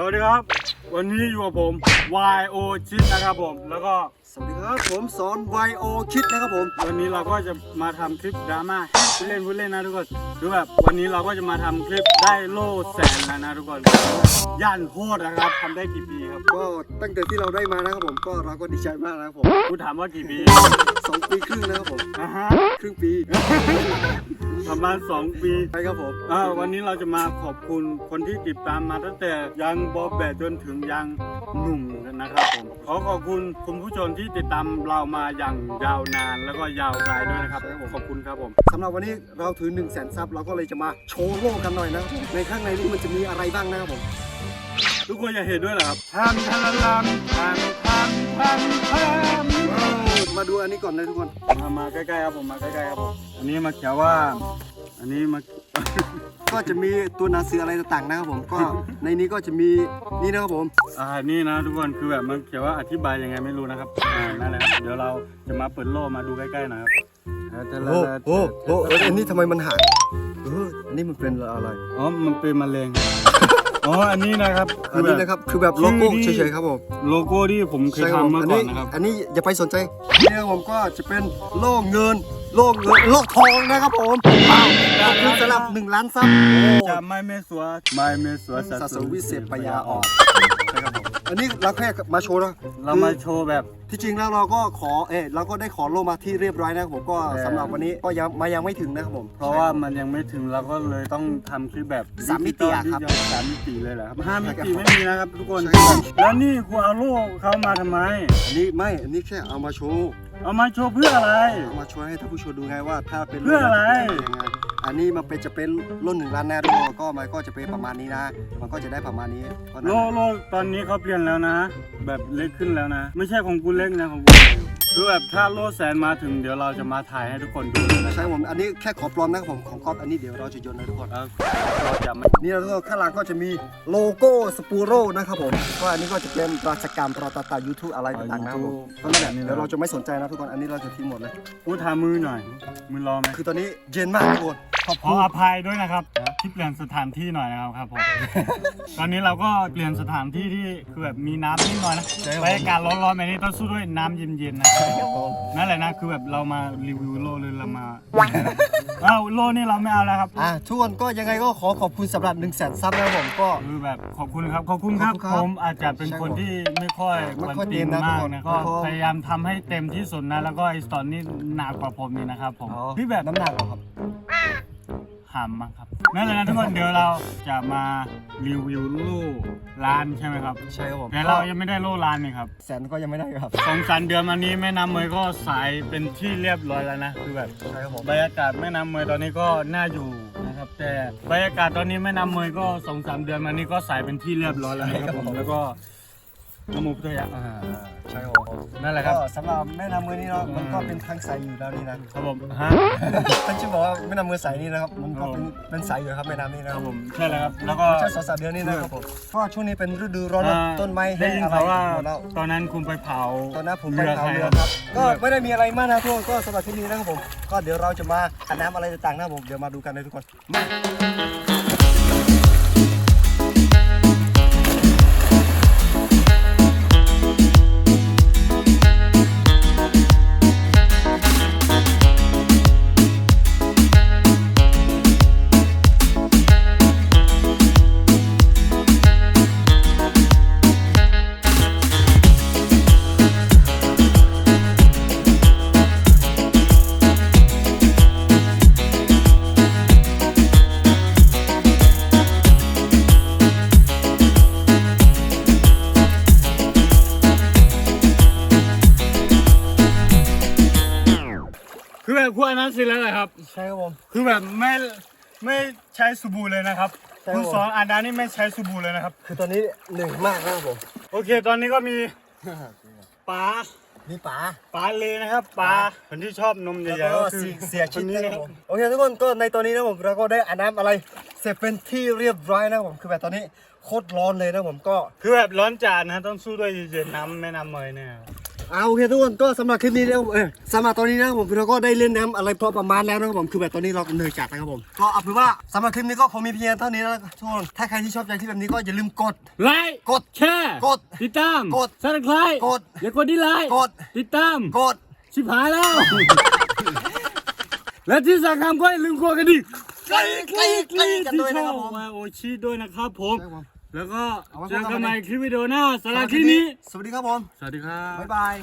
สวัสดีครับ วันนี้อยู่กับผม YO ชิดนะครับผม แล้วก็สวัสดีครับ ผมสอนไวโอคิดนะครับผม วันนี้เราก็จะมาทำคลิปดราม่าพูดเล่นพูดเล่นนะทุกคนดูแบบวันนี้เราก็จะมาทำคลิปได้โล่แสนแล้วนะทุกคนย่านโคตรนะครับทำได้กี่ปีครับก็ตั้งแต่ที่เราได้มานะครับผมก็เราก็ดีใจมากนะครับผมกูถามว่ากี่ปีสองปีครึ่งนะครับผมนะฮะ ครึ่งปี ประมาณ2ปีใช่ครับผมอ่าวันนี้เราจะมาขอบคุณคนที่ติดตามมาตั้งแต่ยังบอบแบดจนถึงยังหนุ่มกันนะครับผมขอขอบคุณคุณผู้ชมที่ติดตามเรามาอย่างยาวนานแล้วก็ยาวไกลด้วยนะครับขอบคุณครับผมสำหรับวันนี้เราถือ1นึ่งแสนซับเราก็เลยจะมาโชว์โลกกันหน่อยนะครับผมในข้างในนี้มันจะมีอะไรบ้างนะครับผมทุกคนอยากเห็นด้วยเหรอครับทำทำทำทำทำทำทำว้าว มาดูอันนี้ก่อนเลยทุกคน มามาใกล้ๆครับผมมาใกล้ๆครับผมอันนี้มาเขียนว่า อันนี้มา ก็จะมีตัวหนังสืออะไรต่างๆนะครับผม ก็ในนี้ก็จะมีนี่นะครับผม อ่านี่นะทุกคนคือแบบมันเขียนว่าอธิบายยังไงไม่รู้นะครับอ่านั่นแหละครับเดี๋ยวเราจะมาเปิดโล่มาดูใกล้ๆหนะครับโอ้โอ้โอ้เอ้ยอันนี้ทำไมมันห่างเอออันนี้มันเป็นอะไรอ๋อมันเป็นมะเร็ง อ๋ออันนี้นะครับอันนี้นะครับคือแบบโลโก้เฉยๆครับผมโลโก้ที่ผมเคยใช่ครับผมทำเมื่ออันก่อนี้นนะครับ อันนี้อย่าไปสนใจนี่นะครับผมก็จะเป็นโล่เงิน โล่เงินโล่ทองนะครับผมว้าวขอบคุณสำหรับหนึ่งล้านซับจะไม่เมสัวไม่เมสัวสัสวิเศษปัญญาอ่อนใช่ครับผมอันนี้เราแค่มาโชว์นะเรามาโชว์แบบที่จริงแล้วเราก็ขอเออเราก็ได้ขอโล่มาที่เรียบร้อยนะครับผมก็แต่สำหรับวันนี้ก็ยังมายังไม่ถึงนะครับผม เพราะว่ามันยังไม่ถึงเราก็เลยต้องทำคลิปแบบสามมิติอะครับสามมิติเลยเหรอครับห้ามิติใช่ครับไม่มีนะครับทุกคนใช่ครับแล้วนี่คุณเอาโล่เขามาทำไมอันนี้ไม่อันนี้แค่เอามาโชว์ เอามาโชว์เพื่ออะไร เอามาโชว์ให้ท่านผู้ชมดูไงว่าถ้าเป็นเพื่ออะไร เป็นยังไงอันนี้มันเป็นจะเป็นรุ่นหนึ่งล้านแน่ทุกคนก็มันก็จะเป็นประมาณนี้นะ มันก็จะได้ประมาณนี้เพราะฉะนั้น โล่โล่ตอนนี้เขาเปลี่ยนแล้วนะ แบบเล็กขึ้นแล้วนะ ไม่ใช่ของกูเล็กนะของกู คือแบบถ้าโล่แสนมาถึงเดี๋ยวเราจะมาถ่ายให้ทุกคนดูเลยนะใช่ผมอันนี้แค่ขอปลอมนะครับผมของก๊อฟอันนี้เดี๋ยวเราจะโยนนะทุกคน แล้วเราจะไม่นี่เราก็ข้างหลังก็จะมีโลโก้สปูโร่นะครับผมก็อันนี้ก็จะเป็นราชการปรตตายูทูบอะไรต่างๆนะครับผมก็นั่นแหละเดี๋ยวเราจะไม่สนใจนะทุกคนอันนี้เราจะทิ้งหมดเลย กูทามือหน่อยมือรอไหมคือตอนนี้เย็นมากทุกคน ขอขออภัยด้วยนะครับที่เปลี่ยนสถานที่หน่อยนะครับครับผมตอนนี้เราก็เปลี่ยนสถานที่ที่คือแบบมีน้ำนิดหน่อยนะบรรยากาศร้อนๆแบบนี้ต้องสู้ด้วยน้ำเย็นๆนะครับนั่นแหละนะคือแบบเรามารีวิวโลเลยเรามาเอาโลนี่เราไม่เอาแล้วครับอะทุกคนก็ยังไงก็ขอขอบคุณสำหรับ1นึ่งแสนซับนะครับผมก็ คือแบบขอบคุณครับขอบคุณครับขอบคุณครับผมอาจจะเป็นคนที่ไม่ค่อยไม่กวนค่อยตีนเต็มนะมากทุกคนนะก็ขอบคุณพยายามทำให้เต็มที่สุดนะแล้วก็ไอสตอนนี้หนักกว่าผมนี่นะครับผมพี่แบบ น้ำหนักเหรอครับ หามมั้งครับนั่นแหละนะทุกคนเดี๋ยวเราจะมารีวิวลูกร้านใช่ไหมครับ ใช่ครับผมแต่เรายังไม่ได้โล่ร้านเลยครับแสนก็ยังไม่ได้ครับสองสามเดือนมานี้แม่น้ำเมยก็สายเป็นที่เรียบร้อยแล้วนะคือแบบใช่ครับผมบรรยากาศแม่น้ำเมยตอนนี้ก็น่าอยู่นะครับแต่บรรยากาศตอนนี้แม่น้ำเมยก็สองสามเดือนมานี้ก็สายเป็นที่เรียบร้อยแล้วนะครับผมแล้วก็ น้ำมูกตัวอย่างอ่าใช่ครับผมนั่นแหละครับก็สำหรับแม่น้ำมือนี่เนาะมันก็เป็นทางใสอยู่แล้วนี่นะครับผมฮะท่านชื่อบอกว่าแม่น้ำมือใสนี่นะครับมันก็เป็นเป็นใสอยู่ครับแม่น้ำนี่นะคครัรับบผมใช่แล้วครับแล้วก็ไม่ใช่สองสามเดือนนี่นะครับผมเพราะว่าช่วงนี้เป็นฤดูร้อนแล้วอ่าต้นไม้ได้แห้งยินอะไรเขาวว่าหมดแล้วตอนนั้นคุณไปเผาตอนนั้นผมไปเรือเผาใครเรือครับครับก็ไม่ได้มีอะไรมากนะทุกคนก็สำหรับที่นี้นะครับผมก็เดี๋ยวเราจะมาอาบน้ำอะไรต่างๆนะครับผมเดี๋ยวมาดูกันเลยทุกคน มาคือแบบคุณอันนั้นสิแล้วแหละครับ ใช่ครับผม คือแบบไม่ไม่ใช้สบู่เลยนะครับใช่คุณสองอันดานี่ไม่ใช้สบู่เลยนะครับ คือตอนนี้หนื่อยมากนะครับผม โอเค ตอนนี้ก็มีปลานี่ป๋าปลาเลนะครับปลาคนที่ชอบนมใหแล้วญ่ๆก็ก็คือเสียชิ้นคนี้นะครับผมโอเคทุกคนก็ในตอนนี้นะผมเราก็ได้อาบน้ำอะไรเสร็จเป็นที่เรียบร้อยนะครับผมคือแบบตอนนี้โคตรร้อนเลยนะผมก็ คือแบบร้อนจัดนะต้องสู้ด้วยเย็นๆน้ำแม่น้ำเมยเนี่ย เอาโอเคทุกคนก็สำหรับคลิปนี้นะครับผมเออสำหรับตอนนี้นะครับผมเราก็ได้เล่นน้ำอะไรพอประมาณแล้วนะครับผมคือแบบตอนนี้เราเหนื่อยจัดนะครับผมก็เอาเป็นว่าสำหรับคลิปนี้ก็คงมีเพียงเท่านี้แล้วทุกคนถ้าใครที่ชอบใจคลิปแบบนี้ก็อย่าลืมกด ไลค์กดแชร์กดติดตามกดซับสไครต์กดอย่ากดดิไลค์กด ติดตามกด ชิบหายแล้ว และที่สำคัญก็อย่าลืมกดกระดิ่งกรี๊ดกรี๊ดกรี๊ดกันด้วยนะครับผมมาโอชิด้วยนะครับผมครับผม แล้วก็เอาไว้เจอพบกักันนใหม่ใหม่คลิปวิดีโอหน้าสำหรับคลิปนี้ สวัสดีครับผม สวัสดีครับ บ๊ายบาย